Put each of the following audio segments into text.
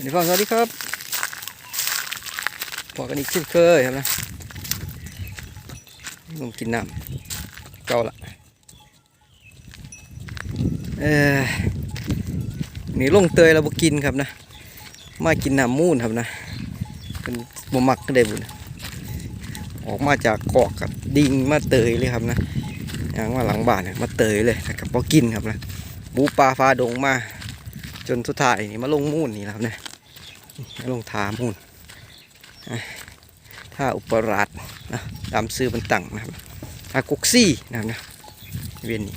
วันนี้ฟังสวัสดีครับบอกกันอีกเช่นเคยครับนะลงกินน้ำเก่าละเออนี่ลงเตยเราบ่กินครับนะ มากินน้ำมูนครับนะเป็นบ่มักก็ได้บุญออกมาจากเกอกกับดิ่งมาเตยเลยครับนะอย่างว่าหลังบ้านเนี่ยมาเตยเลยนะครับพอกินครับนะบูปลาฟาดงมาจนสุดท้ายนี่มาลงมูนนี่และครับเนี่ย ลงทามูนอะท่าอุปราชนะตามซื้อมันตั้งนะครับท่ากุกซี่นะครับนะเวียนนี่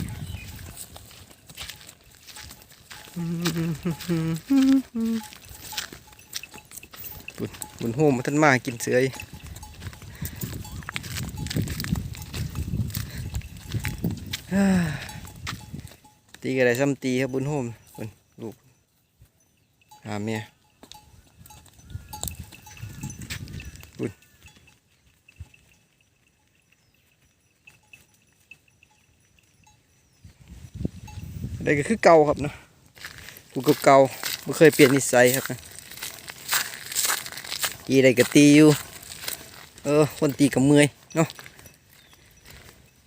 บุญบุญโฮมท่านมากินเสือยอ่าตีกันได้ซ้ำตีครับบุญโฮมลูกหาเมียบุญ ได้ก็คือเก่าครับเนาะกูก็เก่าไม่เคยเปลี่ยนนิสัยครับนะตีได้ก็ตีอยู่ เออ คนตีกับเมื่อยเนาะ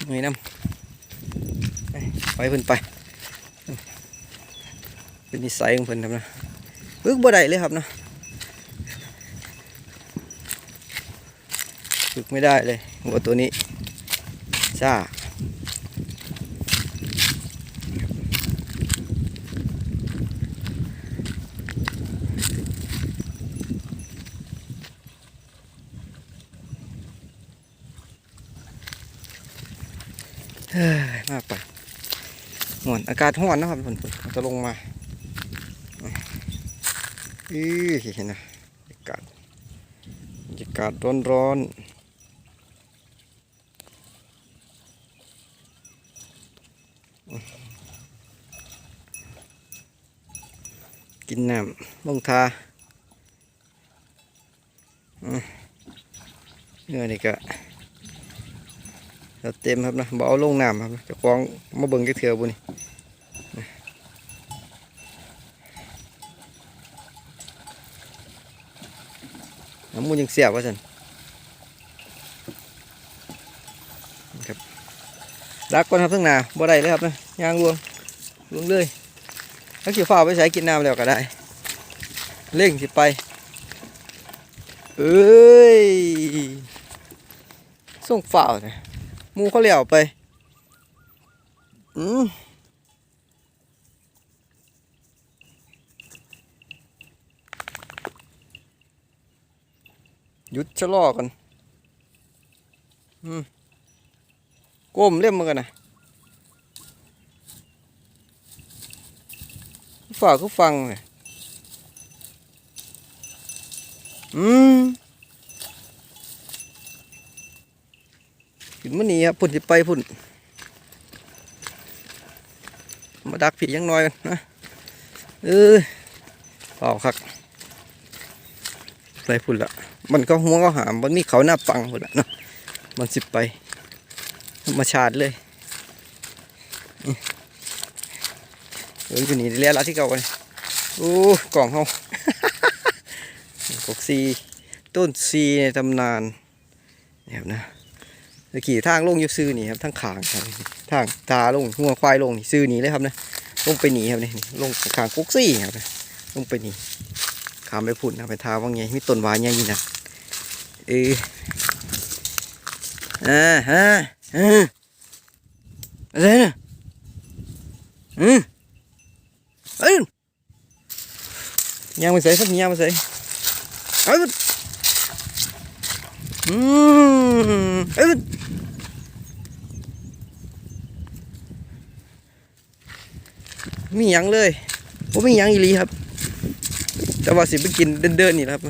เมื่อยน้ำไปไปเพิ่นไป เป็นนิสัยของเพิ่นครับนะบึกบ่ได้เลยครับเนาะบึกไม่ได้เลยหัวตัวนี้จ้าเฮ้ยมากไปห่ อนอากาศห้อนนะครับฝนจะลงมาอือเห็นนะบรรยากาศบรรยากาศร้อนร้อนๆกินน้ำลงทาเนื้อนี่ก็เราเต็มครับนะบ่เอาลงน้ำครับจะคล้องมาเบิ่งแค่เถื่อบุนี่ น้ำ มูยังเสียบว่าสันครับดักก่อนครับทั้งนาบ่ได้เลยครับนะยางรวงรวงเลยถ้าเกี่ยวฝ้าไปใช้กินน้ำแล้วก็ได้เร่งสิไปเอ้ยส่งฝ้าวเนี่ยมูเขาเหลี่ยวไป อืม หยุดชะลอกันอืมก้มเล่มมากันนะฝากก็ฟังเลยอืมขึ้นมานี่ครับพุ่นสิไปพุ่น มาดักผียังน้อยกันนะเออเปล่าคักไปพุ่นละ มันก็หัวก็หามมันมีเขาหน้าปังหมดละเนาะมันสิไปธรรมชาติเลยเอออยู่นี่เรียละที่เก่ากันโอ้กล่องเขากกซีต้นซีในตำนานเนี่ยครับนะตะขี่ทางลงอยู่ซื้อนี่ครับทางขางครับทางตาลงหัวควายลงนี่ซื้อนี่เลยครับนะลงไปหนีครับนี่ลงขางกุกซี่ครับนะลงไปหนีขามไปพุ่นนะไปทาว่างไงมีต้นวายใหญ่อยี่นะ เอออ่าฮะเอออะไรนะอืมเอ้ยย่างมาใส่สักย่างมาใส่เอ้ยอืมเอ้ยมีหยังเลยผมมีหยังอีหลีครับ แต่ว่าสิไปกินเดินๆนี่ครับ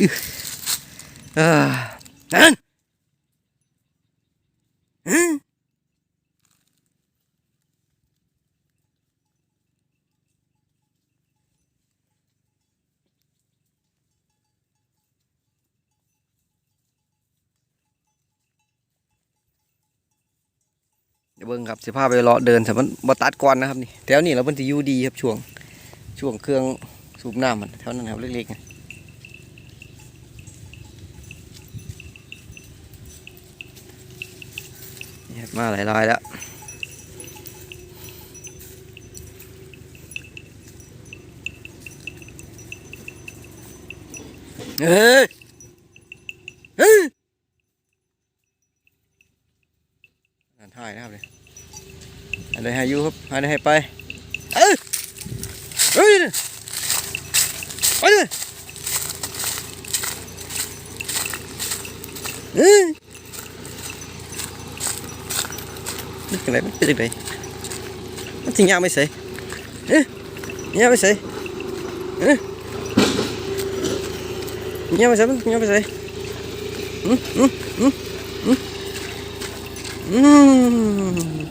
อึอ่านั่นฮึเดี๋ยวเบิ่งครับสิพาไปเลาะเดินแต่มันบ่ตัดก่อนนะครับนี่แถวนี้เราเพิ่นสิอยู่ดีครับช่วง ช่วงเครื่องสูบน้ำมันแถวนั้นครับเล็กๆนะนี่ครับ มาหลายรายแล้วเฮ้ยเฮ้ยนั่นถ่ายนะครับเลยอันใดให้ยูครับอันใดให้ไปเอ้ยเฮ้ยไปเลยเอ้ย มันจังไรมันเป็นจังไรมันสิยาไม่ใส่เอ๊ะยาไม่ใส่เอ๊ะยาไม่ใส่มัยาไม่ใส่อืมอืมอืมอืมอืม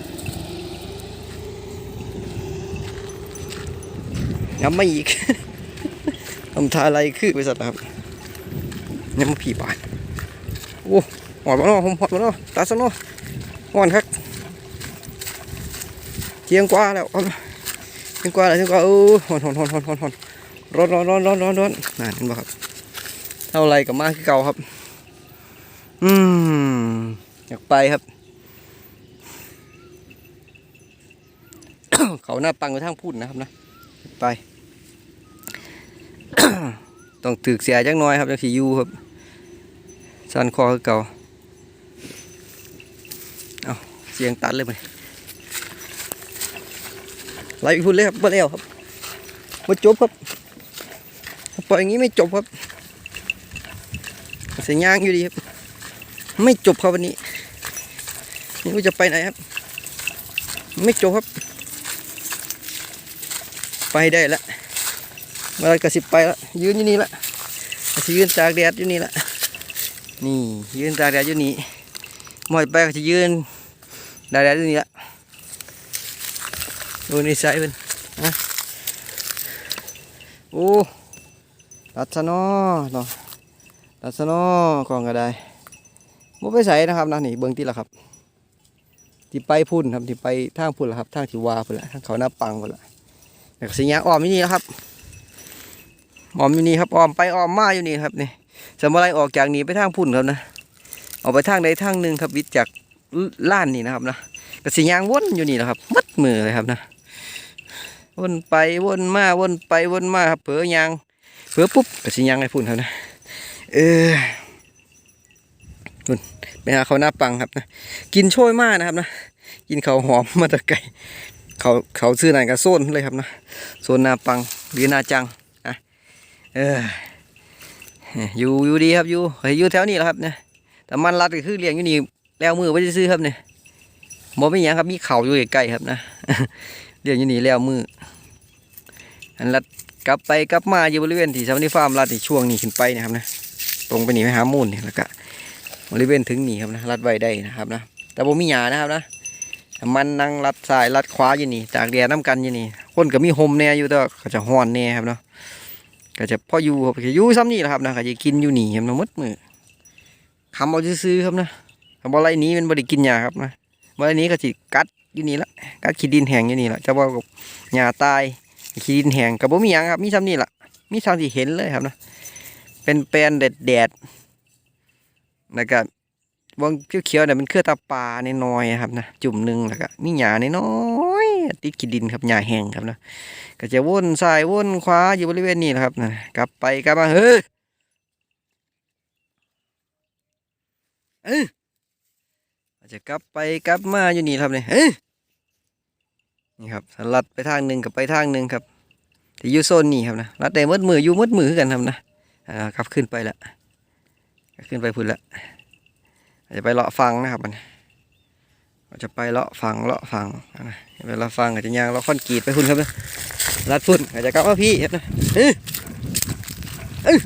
ยังไม่อีกทำทาอะไรคือบริษัทครับยังมาผีบานโอ้หอดมาเนาะหอดมาเนาะตาสนเนาะหอนครับ ta sao nó? Hoàn khác. Chiên qua แล้ว chiên qua แล้ว chiên qua ừ hòn hòn hòn hòn hòn hòn ร้อนร้อนร้อนร้อนร้อนร้อนนั่นเห็นบ่ครับเท่าไรกับมากคือเก่าครับ อืมอยากไปครับ เขาหน้าปังไปทางพูดนะครับนะไป ต้องตึกเสียจังน้อยครับจังสียูครับสันคอคือเก่าเอาเสียงตัดเลยไป ไล่ไปพูดเลยครับบ่แล้วครับบ่จบครับปล่อยอย่างนี้ไม่จบครับเสียงยางอยู่ดีครับ ไม่จบครับวันนี้นี่ว่าจะไปไหนครับ ไม่จบครับ ไปได้แล้วมาแล้วกระสิบไปแล้วยืนอยู่นี่ละกระยืนตากแดดอยู่นี่ละนี่ยืนตากแดดอยู่นี่หมดไปก็จะยืนตากแดดอยู่นี่ละ ดูนี่ใส่เป็นนะโอ้ตัดซะเนาะเนาะลักษณะกองก็ได้บ่ไปใส่นะครับนะนี่เบิ่งที่ละครับที่ไปพุ่นครับที่ไปทางพุ่นละครับทางที่วาพุ่นละทางเขาหน้าปังพุ่นละแต่ก็สิยางอ้อมอยู่นี่แล้วครับอ้อมอยู่นี่ครับอ้อมไปอ้อมมาอยู่นี่ครับนี่สมอะไรออกจากนี้ไปทางพุ่นครับนะออกไปทางใดทางหนึ่งครับวิทจากล้านนี่นะครับนะก็สิยางวนอยู่นี่แหละครับมัดมือเลยครับนะ วนไปวนมาวนไปวนมาครับเผลอยางเผลอปุ๊บก็สิยางให้พุ่นครับนะเออนุ่นไปหาเขาหน้าปังครับนะกินโชยมากนะครับนะกินเขาหอมมาตะไก่เขาเขาซื้อไหนกับโซนเลยครับนะโซนหนาปังหรือหนาจังอะเอออยู่อยู่ดีครับอยู่เฮ้ยอยู่แถวนี้แหละครับเนี่ยแต่มันรัดก็คือเลี้ยงอยู่นี่แล้วมือไว้ซื้อครับเนี่ยบ่ไม่ยังครับมีเขาอยู่ใกล้ๆครับนะ เลี้ยงอยู่นี่แล้วมืออันรัดกลับไปกลับมาอยู่บริเวณที่สำนักฟาร์มรัดที่ช่วงนี้ขึ้นไปนะครับนะตรงไปนี่ไปหามูลนี่แล้วก็บริเวณถึงนี่ครับนะรัดไว้ได้นะครับนะแต่บ่มีหยานะครับนะมันนั่งรัดซ้ายรัดขวาอยู่นี่ตากแดดน้ำกันอยู่นี่คนก็มีโฮมแน่อยู่แต่ว่าก็จะห้อนแน่ครับเนาะก็จะพ่ออยู่ครับก็อยู่ซ้ำนี่แหละครับนะก็จะกินอยู่นี่ครับนะมดมือคำเอาซื้อครับนะคำว่าไรนี้มันบริกินหญ้าครับนะว่าไรนี้ก็สิกัด อยู่นี่ละกัดขี้ดินแห้งอยู่นี่ละจะว่ากับหญ้าตายขี้ดินแห้งกับบ่มีหยังครับ มีซ้ำนี่ละมีซ้ำที่เห็นเลยครับนะเป็นแปลนแดดแดดแล้วก็วงเขียวๆเนี่ยมันเครือตาปลาในน้อยครับนะจุ่มหนึ่งแล้วก็มีหญ้าในน้อยติดขี้ดินครับหญ้าแห้งครับนะก็จะวนซ้ายวนขวาอยู่บริเวณนี้แหละครับนะกลับไปกลับมาเฮ้ยเอ้ จะกลับไปกลับมาอยู่นี่ครับเนี่ยเฮ้ยนี่ครับลัดไปทางหนึ่งกับไปทางหนึ่งครับที่อยู่โซนนี้ครับนะลัดได้หมดมืออยู่มดมือกันครับนะอ่าครับขึ้นไปละขึ้นไปพุ่นละจะไปเลาะฟังนะครับมันจะไปเลาะฟังเลาะฟังนะไปเลาะฟังอาจจะยางเลาะคอนกรีตไปพุ่นครับนะลัดพุ่นอาจจะกลับว่าพี่ครับนะเอ้ยเอ้ย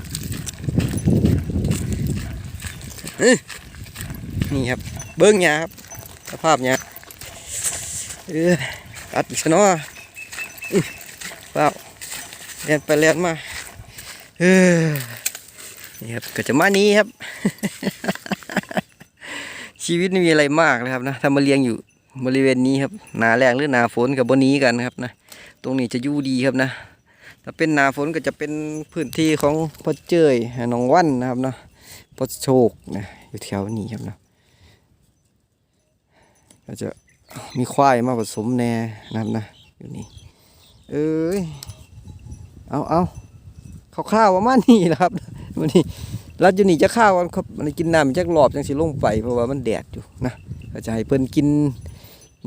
เอ้ยนี่ครับ เบิ้งหยาครับสภาพหยาเอออัดอีกซะเนะอื้อเปล่าเลียนไปเลียนมาเออนี่ครับก็จะมานี้ครับ ชีวิตไม่มีอะไรมากเลยครับนะถ้ามาเลี้ยงอยู่บริเวณนี้ครับหนาแรงหรือหนาฝนกับบนนี้กันครับนะตรงนี้จะยู่ดีครับนะถ้าเป็นหนาฝนก็จะเป็นพื้นที่ของพ่อเจยหนองวันนะครับเนาะพ่อโชคนะอยู่แถวนี้ครับเนาะ ก็จะมีควายมาผสมแน่นะครับนะอยู่นี่เอ้ยเอาเอาคร่าวๆประมาณนี้แหละครับวันนี้รัดอยู่นี่จะข้าวกันครับมันกินน้ำจักรอบจังสิลงไปเพราะว่ามันแดดอยู่นะก็จะให้เพิ่นกิน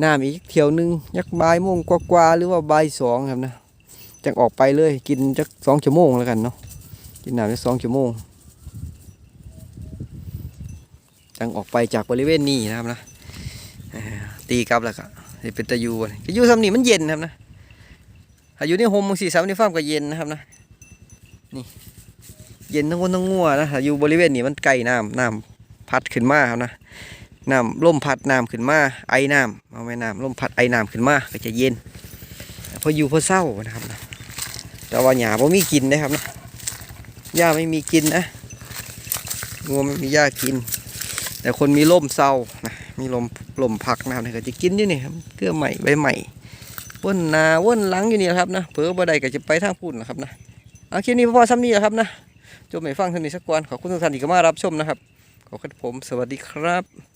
น้ำอีกเที่ยวหนึงยักบ่ายโมงกว่าๆหรือว่าบ่ายสองครับนะจังออกไปเลยกินจักสองชั่วโมงแล้วกันเนาะกินน้ำจักสองชั่วโมงจังออกไปจากบริเวณนี้นะครับนะ ตีกลับแล้วก็สิเป็นตะยูบ่นี่ก็อยู่ซ้ำนี่มันเย็นครับนะถ้าอยู่ในโฮมบางสีสามในฟามก็เย็นนะครับนะนี่เย็นทั้งคนทั้งงัวนะถ้าอยู่บริเวณนี้มันไกลน้ำน้ำพัดขึ้นมาครับนะน้ำลมพัดน้ำขึ้นมาไอ้น้ำเอาไว้น้ำลมพัดไอ้น้ำขึ้นมาก็จะเย็นพออยู่พอเศร้านะครับนะแต่ว่าหญ้าบ่มีกินนะครับนะหญ้าไม่มีกินนะงัวไม่มีหญ้ากิน แต่คนมีร่มเศร้านะ มีลมลมพักนะครับนี่ก็จะกินอยู่นี่ครับเกลือใหม่ใบใหม่ว่นนาว่นหลังอยู่นี่แหละครับนะเผลอบ่ได้ก็จะไปทางพุ่นนะครับนะเอาคลิปนี้พอซ้ำนี้แหละครับนะจบให้ฟังเท่านี้สักวันขอบคุณทุกท่านที่มารับชมนะครับขอบคุณผมสวัสดีครับ